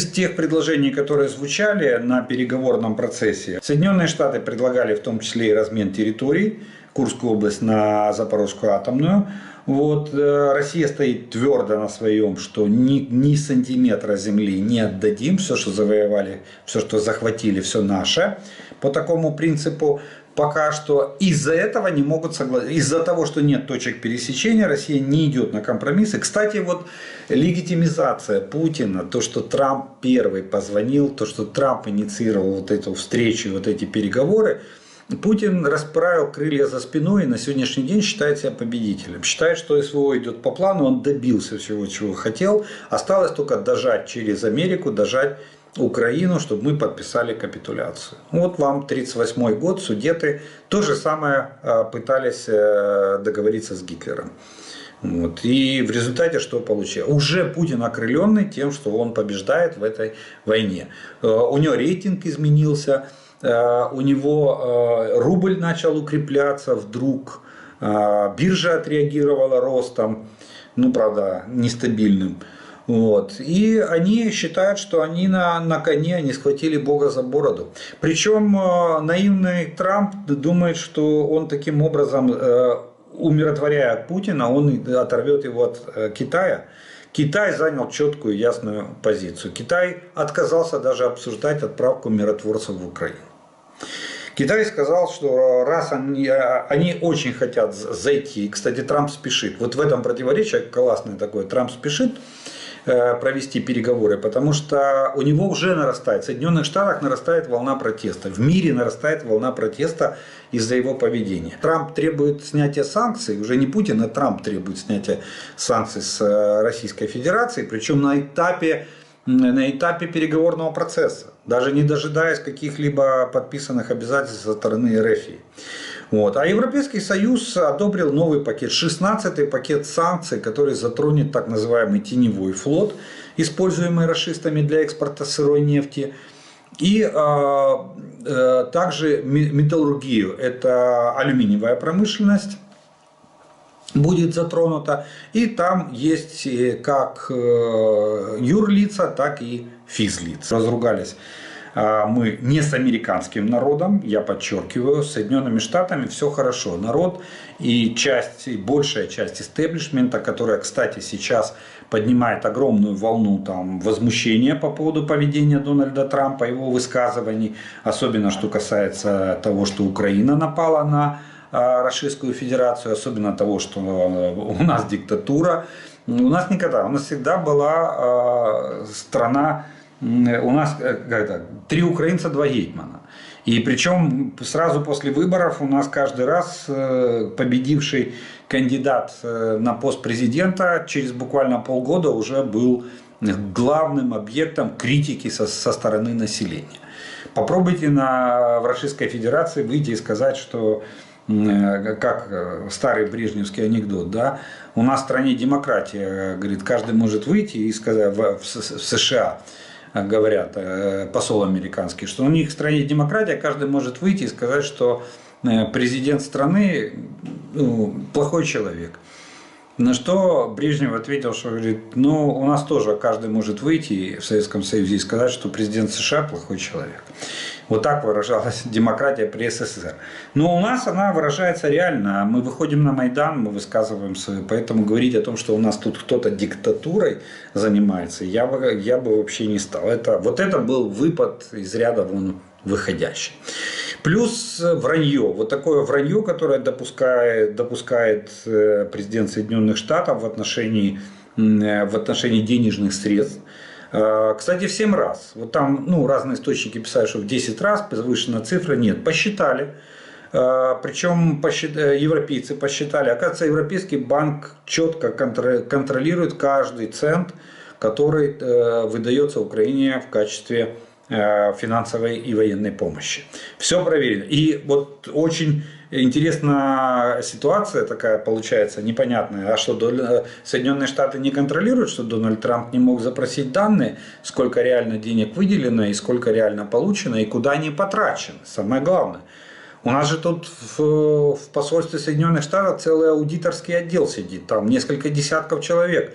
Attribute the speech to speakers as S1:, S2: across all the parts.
S1: Из тех предложений, которые звучали на переговорном процессе, Соединенные Штаты предлагали в том числе и размен территорий, Курскую область на Запорожскую атомную. Вот, э, Россия стоит твердо на своем, что ни, ни сантиметра земли не отдадим, все, что завоевали, все, что захватили, все наше. По такому принципу пока что из-за этого не могут согласиться. Из-за того, что нет точек пересечения, Россия не идет на компромиссы. Кстати, вот легитимизация Путина, то, что Трамп первый позвонил, то, что Трамп инициировал вот эту встречу, вот эти переговоры, Путин расправил крылья за спиной и на сегодняшний день считает себя победителем. Считает, что СВО идет по плану, он добился всего, чего хотел. Осталось только дожать через Америку, дожать Украину, чтобы мы подписали капитуляцию. Вот вам 1938 год, судеты. То же самое а, пытались э, договориться с Гитлером. Вот. И в результате что получилось? Уже Путин окрыленный тем, что он побеждает в этой войне. Э, у него рейтинг изменился, Э, у него э, рубль начал укрепляться вдруг, э, биржа отреагировала ростом, ну, правда, нестабильным. Вот. И они считают, что они на, на коне, они схватили Бога за бороду. Причем наивный Трамп думает, что он таким образом, умиротворяя Путина, он оторвет его от Китая. Китай занял четкую ясную позицию. Китай отказался даже обсуждать отправку миротворцев в Украину. Китай сказал, что раз они, они очень хотят зайти, кстати, Трамп спешит, вот в этом противоречие классное такое, Трамп спешит э, провести переговоры, потому что у него уже нарастает, в Соединенных Штатах нарастает волна протеста, в мире нарастает волна протеста из-за его поведения. Трамп требует снятия санкций, уже не Путин, а Трамп требует снятия санкций с э, Российской Федерацией, причем на этапе на этапе переговорного процесса, даже не дожидаясь каких-либо подписанных обязательств со стороны РФ. Вот. А Европейский Союз одобрил новый пакет, 16-й пакет санкций, который затронет так называемый теневой флот, используемый расистами для экспорта сырой нефти, и э, э, также металлургию, это алюминиевая промышленность, будет затронуто. И там есть э, как э, юрлица, так и физлица. Разругались мы не с американским народом, я подчеркиваю, с Соединенными Штатами все хорошо. Народ и часть, и большая часть истеблишмента, которая, кстати, сейчас поднимает огромную волну там, возмущения по поводу поведения Дональда Трампа, его высказываний, особенно что касается того, что Украина напала на а, Российскую Федерацию, особенно того, что э, у нас диктатура. У нас никогда, у нас всегда была а, страна, у нас э, как это, три украинца, два гетмана. И причем сразу после выборов у нас каждый раз э, победивший кандидат на пост президента через буквально полгода уже был главным объектом критики со, со стороны населения. Попробуйте на, в Российской Федерации выйти и сказать, что Э, как э, старый брежневский анекдот, да, у нас в стране демократия, говорит, каждый может выйти и сказать в США, говорят посол американский, что у них в стране демократия, каждый может выйти и сказать, что э, президент страны ну, плохой человек. На что Брежнев ответил, что говорит, ну у нас тоже каждый может выйти в Советском Союзе и сказать, что президент США плохой человек. Вот так выражалась демократия при СССР. Но у нас она выражается реально. Мы выходим на Майдан, мы высказываем свое. Поэтому говорить о том, что у нас тут кто-то диктатурой занимается, я бы, я бы вообще не стал. Это, вот это был выпад из ряда вон выходящий. Плюс вранье. Вот такое вранье, которое допускает, допускает э, президент Соединенных Штатов в отношении, э, в отношении денежных средств. Э, кстати, в 7 раз. Вот там ну, разные источники писали, что в 10 раз повышена цифра. Нет, посчитали. Э, Причем. Э, европейцы посчитали. Оказывается, Европейский банк четко контролирует каждый цент, который выдается Украине в качестве финансовой и военной помощи. Все проверено. И вот очень интересная ситуация такая получается, непонятная. А что, э, Соединенные Штаты не контролируют, что Дональд Трамп не мог запросить данные, сколько реально денег выделено, и сколько реально получено, и куда они потрачены. Самое главное. У нас же тут в, в посольстве Соединенных Штатов целый аудиторский отдел сидит, там несколько десятков человек.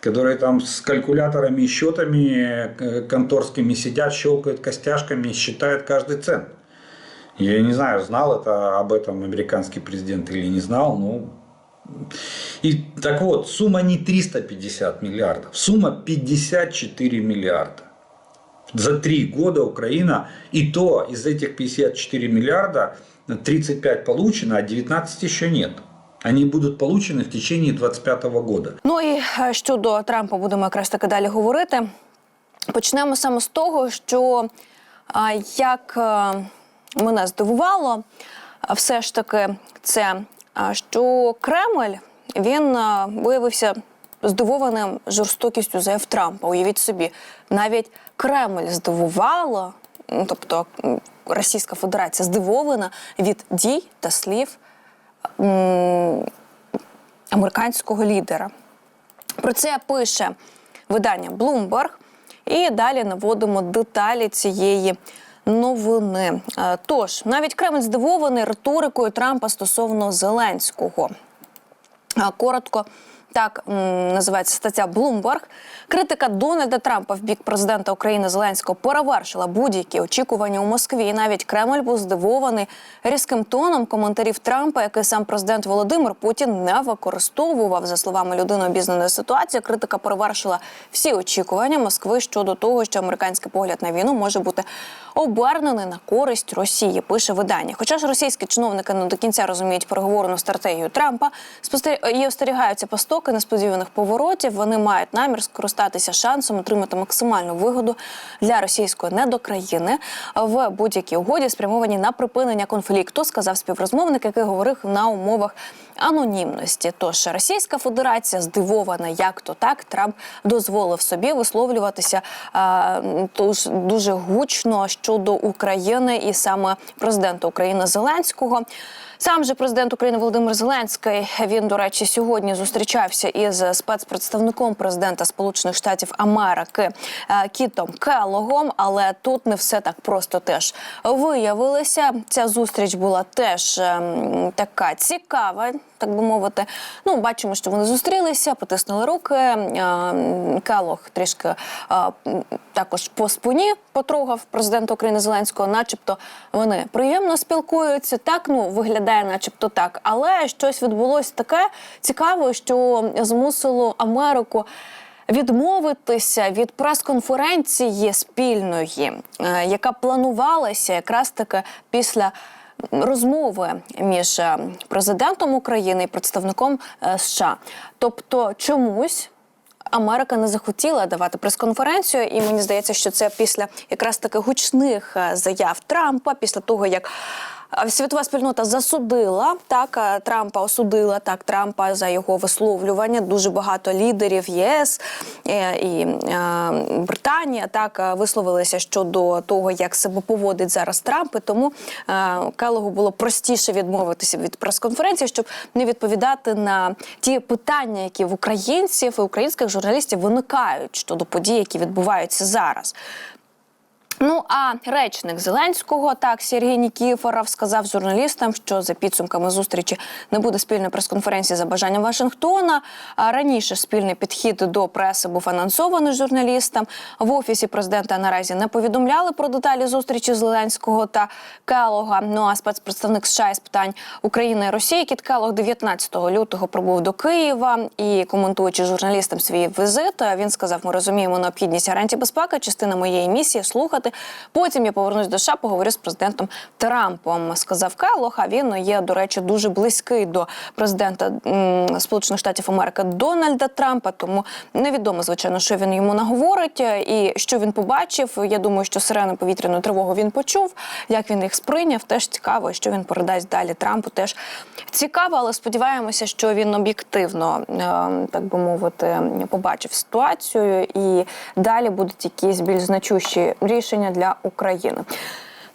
S1: которые там с калькуляторами и счетами э, конторскими сидят, щелкают костяшками, считают каждый цент. Я не знаю, знал это об этом американский президент или не знал, ну, и так вот, сумма не 350 миллиардов, сумма 54 миллиарда. За три года Украина, и то из этих 54 миллиарда 35 получено, а 19 еще нет. Они будут получены в течение 2025 года.
S2: Ну і е, щодо Трампа будемо якраз таки далі говорити. Почнемо саме з того, що а, як е, мене здивувало, все ж таки це, що Кремль він виявився здивованим жорстокістю заяв Трампа. Уявіть собі, навіть Кремль здивувало, ну, тобто Російська Федерація здивована від дій та слів американського лідера. Про це пише видання Bloomberg. І далі наводимо деталі цієї новини. Е, Тож, навіть Кремль здивований риторикою Трампа стосовно Зеленського. Коротко так називається стаття Bloomberg. Критика Дональда Трампа в бік президента України Зеленського перевершила будь-які очікування у Москві. І навіть Кремль був здивований різким тоном коментарів Трампа, який сам президент Володимир Путін не використовував. За словами людини обізнаної ситуації, критика перевершила всі очікування Москви щодо того, що американський погляд на війну може бути обернений на користь Росії. Пише видання. Хоча ж російські чиновники не до кінця розуміють переговорну стратегію Трампа, і остерігаються постоки несподіваних поворотів. Вони мають намір скористатися шансом отримати максимальну вигоду для російської недокраїни в будь-якій угоді, спрямовані на припинення конфлікту, сказав співрозмовник, який говорив на умовах анонімності. Тож Російська Федерація здивована, як то так Трамп дозволив собі висловлюватися а, тож дуже гучно щодо України і саме президента України Зеленського. Сам же президент України Володимир Зеленський він, до речі, сьогодні зустрічався із спецпредставником президента Сполучених Штатів Америки е, Кітом Келлогом. Але тут не все так просто теж виявилося. Ця зустріч була теж ем, така цікава, так би мовити. Ну, бачимо, що вони зустрілися, потиснули руки. Е, Келлог трішки е, також по спині потрогав президента України Зеленського, начебто вони приємно спілкуються. Так, ну виглядає, начебто так. Але щось відбулося таке цікаве, що змусило Америку. Відмовитися від прес-конференції спільної, е, яка планувалася якраз таки після розмови між е, президентом України і представником е, США. Тобто, чомусь Америка не захотіла давати прес-конференцію, і мені здається, що це після якраз таки гучних заяв Трампа, після того як. Світова спільнота засудила так е, Трампа, осудила так Трампа за його висловлювання. Дуже багато лідерів ЄС е, і е, Британія так висловилися щодо того, як себе поводить зараз Трамп. І тому Келогу було простіше відмовитися від прес-конференції, щоб не відповідати на ті питання, які в українців і українських журналістів виникають щодо подій, які відбуваються зараз. Ну а речник Зеленського, так Сергій Нікіфоров, сказав журналістам, що за підсумками зустрічі не буде спільної прес-конференції за бажанням Вашингтона. А раніше спільний підхід до преси був анонсований журналістам. В офісі президента наразі не повідомляли про деталі зустрічі Зеленського та Келога. Ну а спецпредставник США з питань України і Росії Кіт Келог 19 лютого прибув до Києва і коментуючи журналістам свій візит, він сказав: Ми розуміємо необхідність гарантій безпеки. Частина моєї місії слухати. Потім я повернусь до США, поговорю з президентом Трампом. Сказав Келог, а він є, до речі, дуже близький до президента Сполучених Штатів Америки Дональда Трампа. Тому невідомо, звичайно, що він йому наговорить і що він побачив. Я думаю, що сирени повітряної тривоги він почув. Як він їх сприйняв, теж цікаво, що він передасть далі Трампу. Теж цікаво, але сподіваємося, що він об'єктивно, е, так би мовити, побачив ситуацію, і далі будуть якісь більш значущі рішення для України.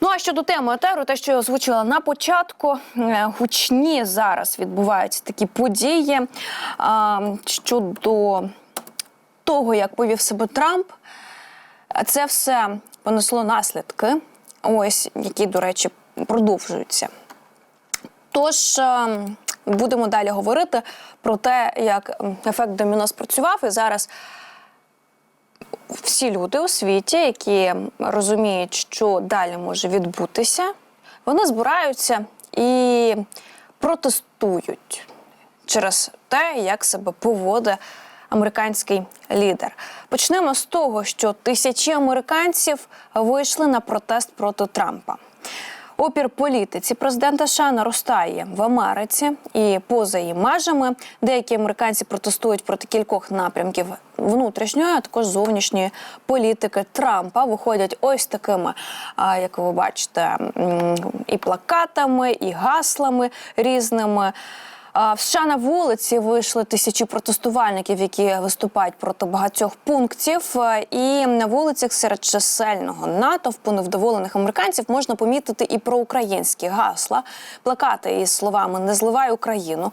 S2: Ну а щодо теми етеру, те, що я озвучила на початку, е, гучні зараз відбуваються такі події щодо того, як повів себе Трамп. Це все понесло наслідки, ось які, до речі, продовжуються. Тож е, будемо далі говорити про те, як ефект доміно спрацював, і зараз всі люди у світі, які розуміють, що далі може відбутися, вони збираються і протестують через те, як себе поводить американський лідер. Почнемо з того, що тисячі американців вийшли на протест проти Трампа. Опір політиці президента США наростає в Америці і поза її межами. Деякі американці протестують проти кількох напрямків внутрішньої, а також зовнішньої політики Трампа. Виходять ось такими, як ви бачите, і плакатами, і гаслами різними. В США на вулиці вийшли тисячі протестувальників, які виступають проти багатьох пунктів. Е, І на вулицях серед чисельного натовпу невдоволених американців можна помітити і проукраїнські гасла, плакати із словами Не зливай Україну.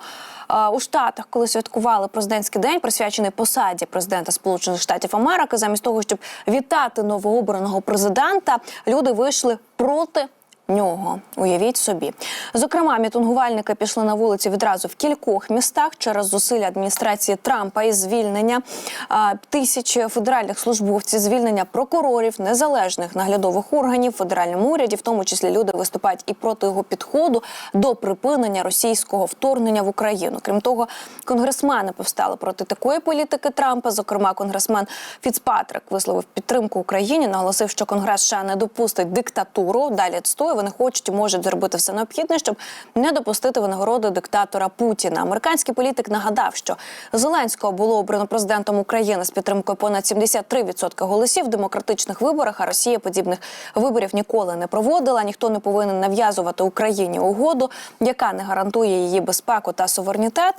S2: У Штатах, коли святкували президентський день, присвячений посаді президента Сполучених Штатів Америки, замість того, щоб вітати новообраного президента, люди вийшли проти нього. Уявіть собі. Зокрема, мітингувальники пішли на вулиці відразу в кількох містах через зусилля адміністрації Трампа і звільнення а, тисячі федеральних службовців, звільнення прокурорів, незалежних наглядових органів, федеральному уряді, в тому числі люди виступають і проти його підходу до припинення російського вторгнення в Україну. Крім того, конгресмени повстали проти такої політики Трампа. Зокрема, конгресмен Фіцпатрик висловив підтримку Україні, наголосив, що Конгрес США не допустить диктатуру. Далі відстоює. Вони хочуть і можуть зробити все необхідне, щоб не допустити винагороди диктатора Путіна. Американський політик нагадав, що Зеленського було обрано президентом України з підтримкою понад 73% голосів в демократичних виборах. А Росія подібних виборів ніколи не проводила. Ніхто не повинен нав'язувати Україні угоду, яка не гарантує її безпеку та суверенітет.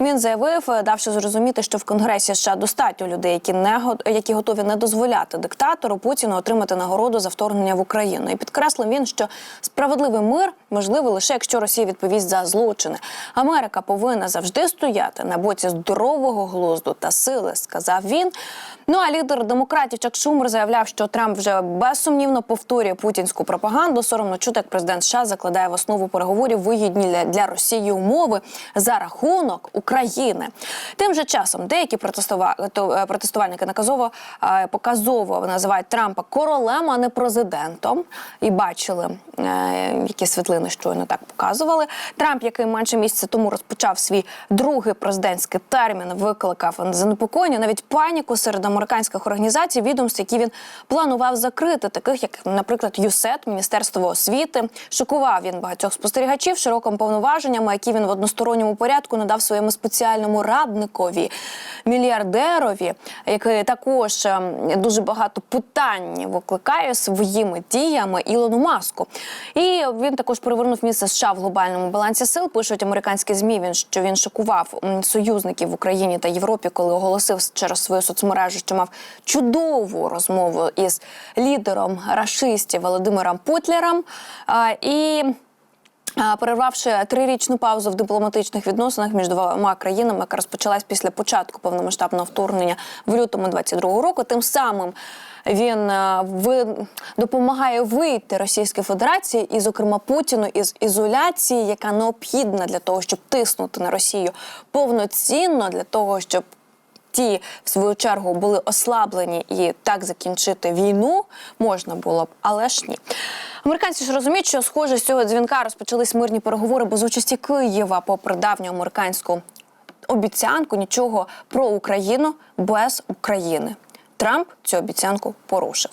S2: Він заявив, давши зрозуміти, що в Конгресі США достатньо людей, які не які готові не дозволяти диктатору Путіну отримати нагороду за вторгнення в Україну. І підкреслив він, що справедливий мир можливий лише якщо Росія відповість за злочини. Америка повинна завжди стояти на боці здорового глузду та сили, сказав він. Ну а лідер демократів Чак Шумер заявляв, що Трамп вже безсумнівно повторює путінську пропаганду. Соромно чути, як президент США закладає в основу переговорів вигідні для, Росії умови за рахунок України. Тим же часом деякі е, протестувальники наказово е, показово називають Трампа королем, а не президентом. І бачили, які світлини щойно так показували. Трамп, який менше місяця тому розпочав свій другий президентський термін, викликав занепокоєння, навіть паніку серед американських організацій, відомств, які він планував закрити, таких як, наприклад, ЮСЕТ, Міністерство освіти. Шокував він багатьох спостерігачів широкими повноваженнями, які він в односторонньому порядку надав своєму спеціальному радникові, мільярдерові, який також ем, дуже багато питань викликає своїми діями Ілону Маску. І він також перевернув місце США в глобальному балансі сил. Пишуть американські змі. Він що він шокував союзників в Україні та Європі, коли оголосив через свою соцмережу, що мав чудову розмову із лідером рашистів Володимиром Путлером. І Перервавши трирічну паузу в дипломатичних відносинах між двома країнами, яка розпочалась після початку повномасштабного вторгнення в лютому 22-го року, тим самим він е, ви допомагає вийти Російській Федерації і, зокрема, Путіну із ізоляції, яка необхідна для того, щоб тиснути на Росію повноцінно для того, щоб ті, в свою чергу, були ослаблені і так закінчити війну можна було б, але ж ні. Американці ж розуміють, що схоже з цього дзвінка розпочались мирні переговори без участі Києва, попри давню американську обіцянку нічого про Україну без України. Трамп цю обіцянку порушив.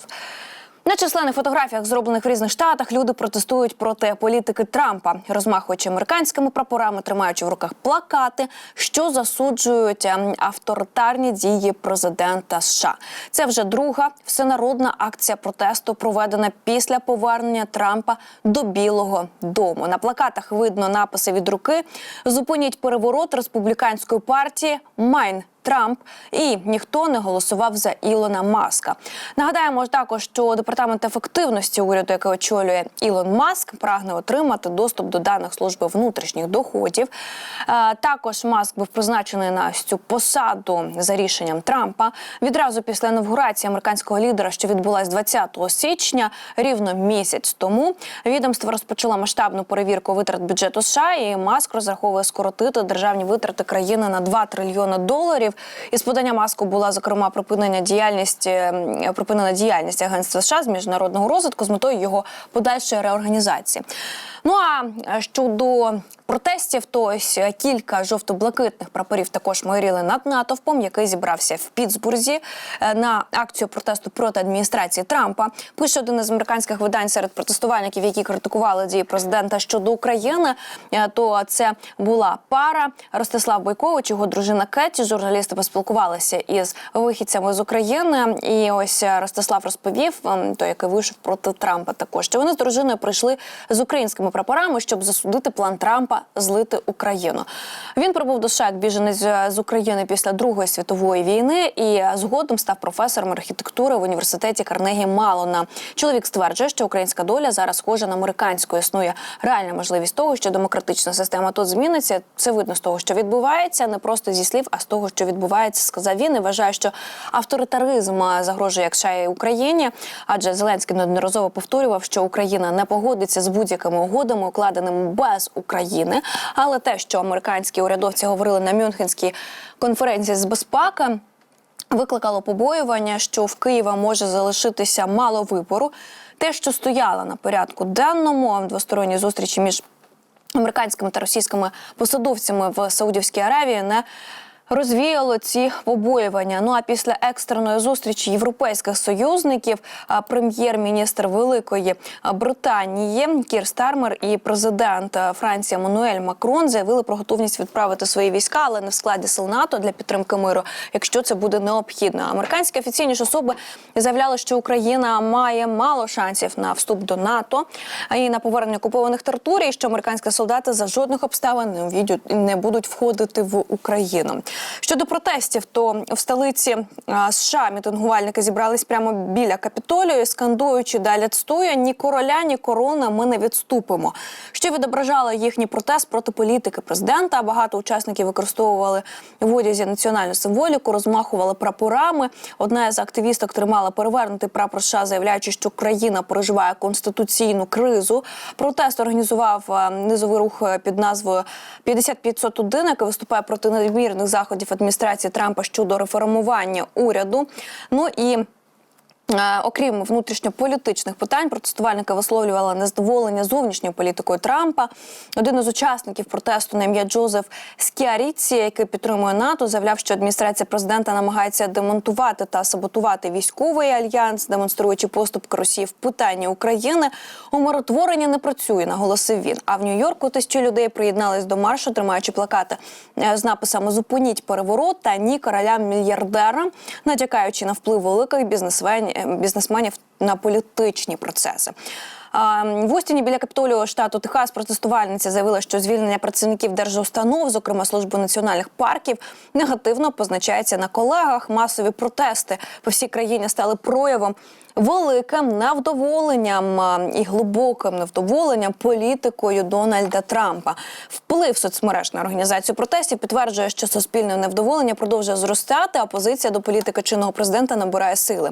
S2: На численних фотографіях, зроблених в різних штатах, люди протестують проти політики Трампа, розмахуючи американськими прапорами, тримаючи в руках плакати, що засуджують ем, авторитарні дії президента США. Це вже друга всенародна акція протесту, проведена після повернення Трампа до Білого Дому. На плакатах видно написи від руки: зупиніть переворот республіканської партії Майн Трамп, і ніхто не голосував за Ілона Маска. Нагадаємо також, що департамент ефективності уряду, який очолює Ілон Маск, прагне отримати доступ до даних служби внутрішніх доходів. Е, Також Маск був призначений на цю посаду за рішенням Трампа відразу після інавгурації американського лідера, що відбулась 20 січня, рівно місяць тому. Відомство розпочало масштабну перевірку витрат бюджету США, і Маск розраховує скоротити державні витрати країни на 2 трильйони доларів. Із подання Маску була зокрема припинення діяльності припинена діяльність агентства США з міжнародного розвитку з метою його подальшої реорганізації. Ну а е, щодо протестів, то ось е, кілька жовто-блакитних прапорів також майоріли над натовпом, який зібрався в Пітсбурзі е, на акцію протесту проти адміністрації Трампа. Пише один із американських видань серед протестувальників, які критикували дії президента щодо України. То це була пара Ростислав Бойкович, його дружина Кеті. Журналісти поспілкувалися із вихідцями з України. І ось е, Ростислав розповів, ем, той, який вийшов проти Трампа, також що вони з дружиною прийшли з українськими прапорами, щоб засудити план Трампа злити Україну. Він прибув до США як біженець е, з України після Другої світової війни і згодом став професором архітектури в університеті Карнегі Малона. Чоловік стверджує, що українська доля зараз схожа на американську. Існує реальна можливість того, що демократична система тут зміниться. Це видно з того, що відбувається, не просто зі слів, а з того, що відбувається, сказав він. І вважає, що авторитаризм загрожує як США і Україні, адже Зеленський неодноразово повторював, що Україна не погодиться з будь-якими угодами, укладеними без України. Але те, що американські урядовці говорили на Мюнхенській конференції з безпеки, викликало побоювання, що в Києва може залишитися мало вибору. Те, що стояло на порядку денному двосторонній зустрічі між американськими та російськими посадовцями в Саудівській Аравії, не Розвіяло ці побоювання. Ну а після екстреної зустрічі європейських союзників прем'єр-міністр Великої Британії Кір Стармер і президент Франції Мануель Макрон заявили про готовність відправити свої війська, але не в складі сил НАТО для підтримки миру, якщо це буде необхідно. Американські офіційні ж особи заявляли, що Україна має мало шансів на вступ до НАТО і на повернення окупованих територій, що американські солдати за жодних обставин не будуть входити в Україну. Щодо протестів, то в столиці США мітингувальники зібрались прямо біля капітолію, скандуючи далі стоя ні короля, ні корона. Ми не відступимо. Що відображало їхній протест проти політики президента. Багато учасників використовували в одязі національну символіку, розмахували прапорами. Одна із активісток тримала перевернутий прапор США, заявляючи, що країна переживає конституційну кризу. Протест організував низовий рух під назвою 5501, який виступає проти надмірних заходів адміністрації Трампа щодо реформування уряду. Ну і Окрім внутрішньополітичних питань, протестувальники висловлювали незадоволення зовнішньою політикою Трампа. Один із учасників протесту на ім'я Джозеф Скіаріці, який підтримує НАТО, заявляв, що адміністрація президента намагається демонтувати та саботувати військовий альянс, демонструючи поступки Росії в питанні України. Умиротворення не працює, наголосив він. А в Нью-Йорку тисячі людей приєднались до маршу, тримаючи плакати е, з написами Зупиніть переворот та ні короля мільярдера, натякаючи на вплив великих бізнесмен, е, бізнесменів на політичні процеси. В Остіні біля Капітолію штату Техас протестувальниця заявила, що звільнення працівників держустанов, зокрема служби національних парків, негативно позначається на колегах. Масові протести по всій країні стали проявом великим невдоволенням і глибоким невдоволенням політикою Дональда Трампа. Вплив соцмереж на організацію протестів підтверджує, що суспільне невдоволення продовжує зростати, а позиція до політики чинного президента набирає сили.